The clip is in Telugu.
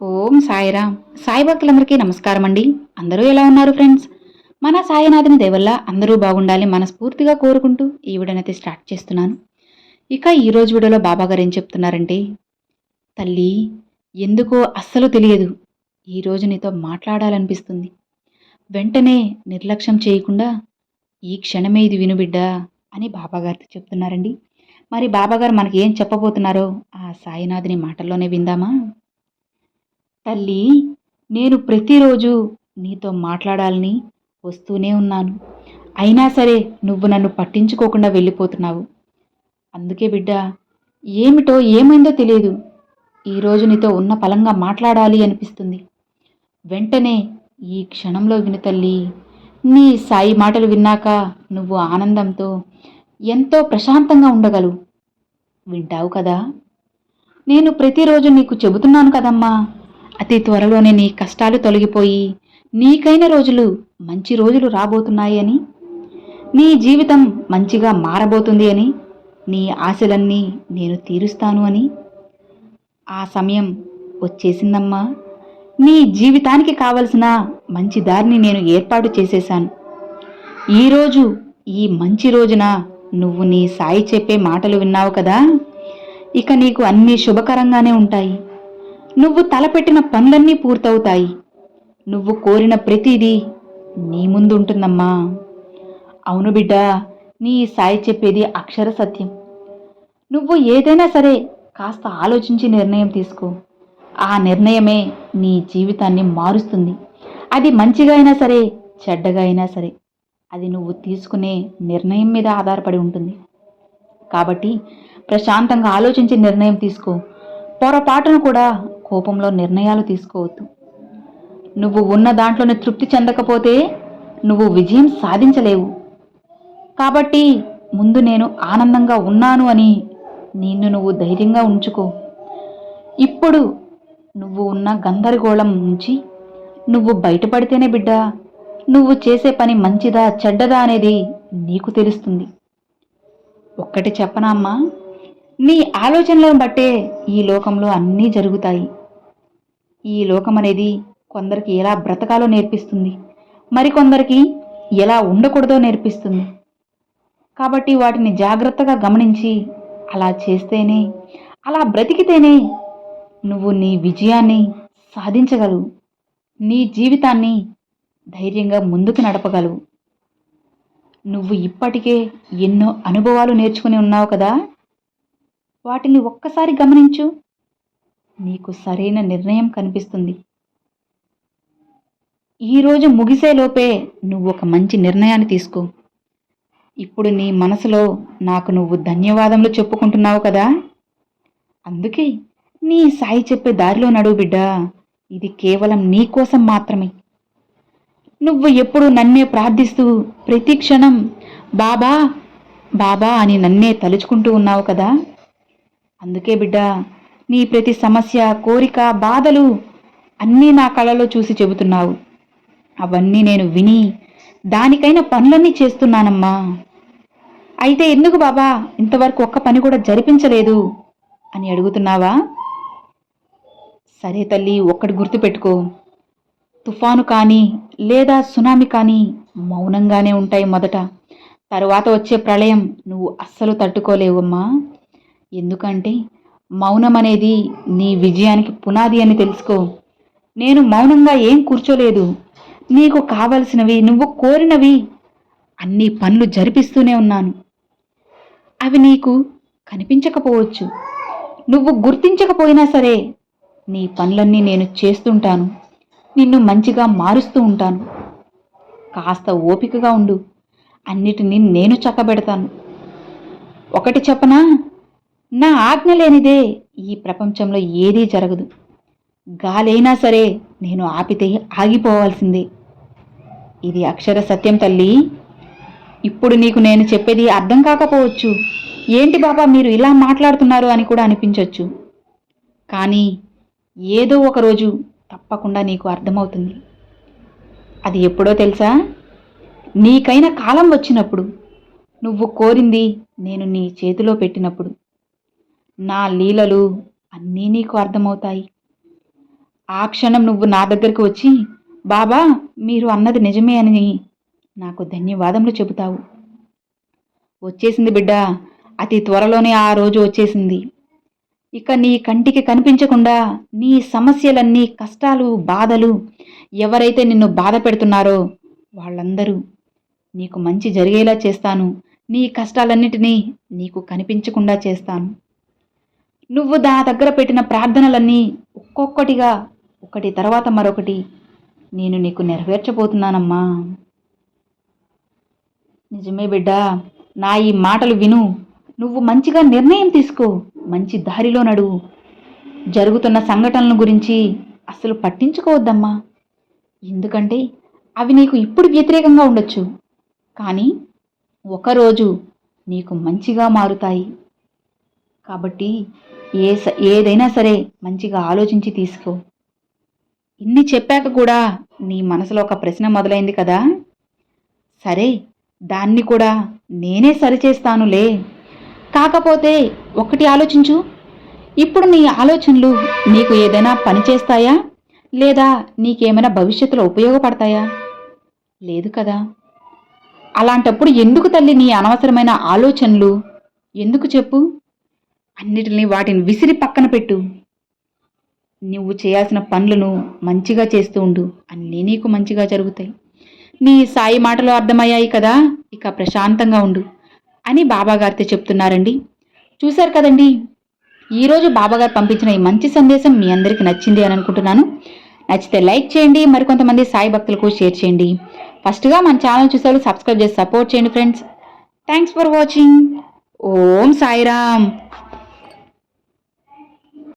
ఓం సాయిరామ్. సాయి భక్తులందరికీ నమస్కారం అండి అందరూ ఎలా ఉన్నారు ఫ్రెండ్స్? మన సాయినాథుని దేవల్ల అందరూ బాగుండాలి మనస్ఫూర్తిగా కోరుకుంటూ ఈ వీడియోనైతే స్టార్ట్ చేస్తున్నాను. ఇక ఈరోజు వీడియోలో బాబా గారు ఏం చెప్తున్నారంటే తల్లి ఎందుకో అస్సలు తెలియదు. ఈరోజు నీతో మాట్లాడాలనిపిస్తుంది. వెంటనే నిర్లక్ష్యం చేయకుండా ఈ క్షణమే ఇది వినుబిడ్డా అని బాబాగారితో చెప్తున్నారండి. మరి బాబాగారు మనకి ఏం చెప్పబోతున్నారో ఆ సాయినాథుని మాటల్లోనే విందామా? తల్లి నేను ప్రతిరోజు నీతో మాట్లాడాలని వస్తూనే ఉన్నాను. అయినా సరే నువ్వు నన్ను పట్టించుకోకుండా వెళ్ళిపోతున్నావు. అందుకే బిడ్డ ఏమిటో ఏమైందో తెలియదు ఈరోజు నీతో ఉన్న పలంగా మాట్లాడాలి అనిపిస్తుంది. వెంటనే ఈ క్షణంలో విను తల్లి నీ సాయి మాటలు విన్నాక నువ్వు ఆనందంతో ఎంతో ప్రశాంతంగా ఉండగలవు. వింటావు కదా? నేను ప్రతిరోజు నీకు చెబుతున్నాను కదమ్మా. అతి త్వరలోనే నీ కష్టాలు తొలగిపోయి నీకైన రోజులు మంచి రోజులు రాబోతున్నాయి అని. నీ జీవితం మంచిగా మారబోతుంది అని. నీ ఆశలన్నీ నేను తీరుస్తాను అని. ఆ సమయం వచ్చేసిందమ్మా. నీ జీవితానికి కావలసిన మంచి దారిని నేను ఏర్పాటు చేసేశాను. ఈరోజు ఈ మంచి రోజున నువ్వు నీ సాయి చెప్పే మాటలు విన్నావు కదా? ఇక నీకు అన్నీ శుభకరంగానే ఉంటాయి. నువ్వు తలపెట్టిన పనులన్నీ పూర్తవుతాయి. నువ్వు కోరిన ప్రతిదీ నీ ముందు ఉంటుందమ్మా అవును బిడ్డ నీ సాయి చెప్పేది అక్షర సత్యం. నువ్వు ఏదైనా సరే కాస్త ఆలోచించి నిర్ణయం తీసుకో. ఆ నిర్ణయమే నీ జీవితాన్ని మారుస్తుంది. అది మంచిగా అయినా సరే చెడ్డగా అయినా సరే అది నువ్వు తీసుకునే నిర్ణయం మీద ఆధారపడి ఉంటుంది. కాబట్టి ప్రశాంతంగా ఆలోచించి నిర్ణయం తీసుకో. పొరపాటును కూడా కోపంలో నిర్ణయాలు తీసుకోవద్దు. నువ్వు ఉన్న దాంట్లోనే తృప్తి చెందకపోతే నువ్వు విజయం సాధించలేవు. కాబట్టి ముందు నేను ఆనందంగా ఉన్నాను అని నిన్ను నువ్వు ధైర్యంగా ఉంచుకో. ఇప్పుడు నువ్వు ఉన్న గందరగోళం నుంచి నువ్వు బయటపడితేనే బిడ్డ నువ్వు చేసే పని మంచిదా చెడ్డదా అనేది నీకు తెలుస్తుంది. ఒక్కటి చెప్పనా అమ్మా? నీ ఆలోచనలను బట్టే ఈ లోకంలో అన్నీ జరుగుతాయి. ఈ లోకమనేది కొందరికి ఎలా బ్రతకాలో నేర్పిస్తుంది మరికొందరికి ఎలా ఉండకూడదో నేర్పిస్తుంది. కాబట్టి వాటిని జాగ్రత్తగా గమనించి అలా చేస్తేనే అలా బ్రతికితేనే నువ్వు నీ విజయాన్ని సాధించగలవు నీ జీవితాన్ని ధైర్యంగా ముందుకు నడపగలవు. నువ్వు ఇప్పటికే ఎన్నో అనుభవాలు నేర్చుకుని ఉన్నావు కదా? వాటిని ఒక్కసారి గమనించు. నీకు సరైన నిర్ణయం కనిపిస్తుంది. ఈరోజు ముగిసేలోపే నువ్వు ఒక మంచి నిర్ణయాన్ని తీసుకో. ఇప్పుడు నీ మనసులో నాకు నువ్వు ధన్యవాదములు చెప్పుకుంటున్నావు కదా? అందుకే నీ సాయి చెప్పే దారిలో నడువు బిడ్డా ఇది కేవలం నీ కోసం మాత్రమే. నువ్వు ఎప్పుడు నన్నే ప్రార్థిస్తూ ప్రతి క్షణం బాబా బాబా అని నన్నే తలుచుకుంటూ ఉన్నావు కదా? అందుకే బిడ్డా నీ ప్రతి సమస్య కోరిక బాధలు అన్నీ నా కళలో చూసి చెబుతున్నావు. అవన్నీ నేను విని దానికైన పనులన్నీ చేస్తున్నానమ్మా. అయితే ఎందుకు బాబా ఇంతవరకు ఒక్క పని కూడా జరిపించలేదు అని అడుగుతున్నావా? సరే తల్లి ఒక్కటి గుర్తుపెట్టుకో. తుఫాను కానీ లేదా సునామీ కానీ మౌనంగానే ఉంటాయి మొదట. తరువాత వచ్చే ప్రళయం నువ్వు అస్సలు తట్టుకోలేవమ్మా. ఎందుకంటే మౌనం అనేది నీ విజయానికి పునాది అని తెలుసుకో. నేను మౌనంగా ఏం కూర్చోలేదు. నీకు కావలసినవి నువ్వు కోరినవి అన్ని పనులు జరిపిస్తూనే ఉన్నాను. అవి నీకు కనిపించకపోవచ్చు. నువ్వు గుర్తించకపోయినా సరే నీ పనులన్నీ నేను చేస్తుంటాను. నిన్ను మంచిగా మారుస్తూ ఉంటాను. కాస్త ఓపికగా ఉండు. అన్నిటినీ నేను చక్కబెడతాను. ఒకటి చెప్పనా? నా ఆజ్ఞ లేనిదే ఈ ప్రపంచంలో ఏదీ జరగదు. గాలైనా సరే నేను ఆపితే ఆగిపోవాల్సిందే. ఇది అక్షర సత్యం తల్లి. ఇప్పుడు నీకు నేను చెప్పేది అర్థం కాకపోవచ్చు. ఏంటి బాబా మీరు ఇలా మాట్లాడుతున్నారు అని కూడా అనిపించవచ్చు కానీ ఏదో ఒక రోజు తప్పకుండా నీకు అర్థమవుతుంది. అది ఎప్పుడో తెలుసా? నీకైన కాలం వచ్చినప్పుడు. నువ్వు కోరింది నేను నీ చేతిలో పెట్టినప్పుడు. నా లీలలు అన్నీ నీకు అర్థమవుతాయి. ఆ క్షణం నువ్వు నా దగ్గరికి వచ్చి బాబా మీరు అన్నది నిజమే అని నాకు ధన్యవాదములు చెబుతావు. వచ్చేసింది బిడ్డ అతి త్వరలోనే ఆ రోజు వచ్చేసింది. ఇక నీ కంటికి కనిపించకుండా నీ సమస్యలన్నీ కష్టాలు బాధలు ఎవరైతే నిన్ను బాధ పెడుతున్నారో వాళ్ళందరూ నీకు మంచి జరిగేలా చేస్తాను. నీ కష్టాలన్నిటినీ నీకు కనిపించకుండా చేస్తాను. నువ్వు దా దగ్గర పెట్టిన ప్రార్థనలన్నీ ఒక్కొక్కటిగా ఒకటి తర్వాత మరొకటి నేను నీకు నెరవేర్చబోతున్నానమ్మా. నిజమే బిడ్డ నా ఈ మాటలు విను. నువ్వు మంచిగా నిర్ణయం తీసుకో. మంచి దారిలో నడువు జరుగుతున్న సంఘటనల గురించి అసలు పట్టించుకోవద్దమ్మా. ఎందుకంటే అవి నీకు ఇప్పుడు వ్యతిరేకంగా ఉండొచ్చు. కానీ ఒకరోజు నీకు మంచిగా మారుతాయి. కాబట్టి ఏ స- ఏదైనా సరే మంచిగా ఆలోచించి తీసుకో. ఇన్ని చెప్పాక కూడా నీ మనసులో ఒక ప్రశ్న మొదలైంది కదా. సరే దాన్ని కూడా నేనే సరిచేస్తానులే. కాకపోతే ఒకటి ఆలోచించు. ఇప్పుడు నీ ఆలోచనలు నీకు ఏదైనా పని చేస్తాయా? లేదా నీకేమైనా భవిష్యత్తులో ఉపయోగపడతాయా? లేదు కదా. అలాంటప్పుడు ఎందుకు తల్లి నీ అనవసరమైన ఆలోచనలు? ఎందుకు చెప్పు. అన్నిటిని వాటిని విసిరి పక్కన పెట్టు. నువ్వు చేయాల్సిన పనులను మంచిగా చేస్తూ ఉండు. అన్నీ నీకు మంచిగా జరుగుతాయి. నీ సాయి మాటలు అర్థమయ్యాయి కదా? ఇక ప్రశాంతంగా ఉండు అని బాబాగారితో చెప్తున్నారండి. చూశారు కదండి? ఈరోజు బాబాగారు పంపించిన ఈ మంచి సందేశం మీ అందరికీ నచ్చింది అని అనుకుంటున్నాను. నచ్చితే లైక్ చేయండి మరికొంతమంది సాయి భక్తులకు షేర్ చేయండి. ఫస్ట్గా మన ఛానల్ చూసారు సబ్స్క్రైబ్ చేసి సపోర్ట్ చేయండి friends. Thanks for watching. Om Sairam.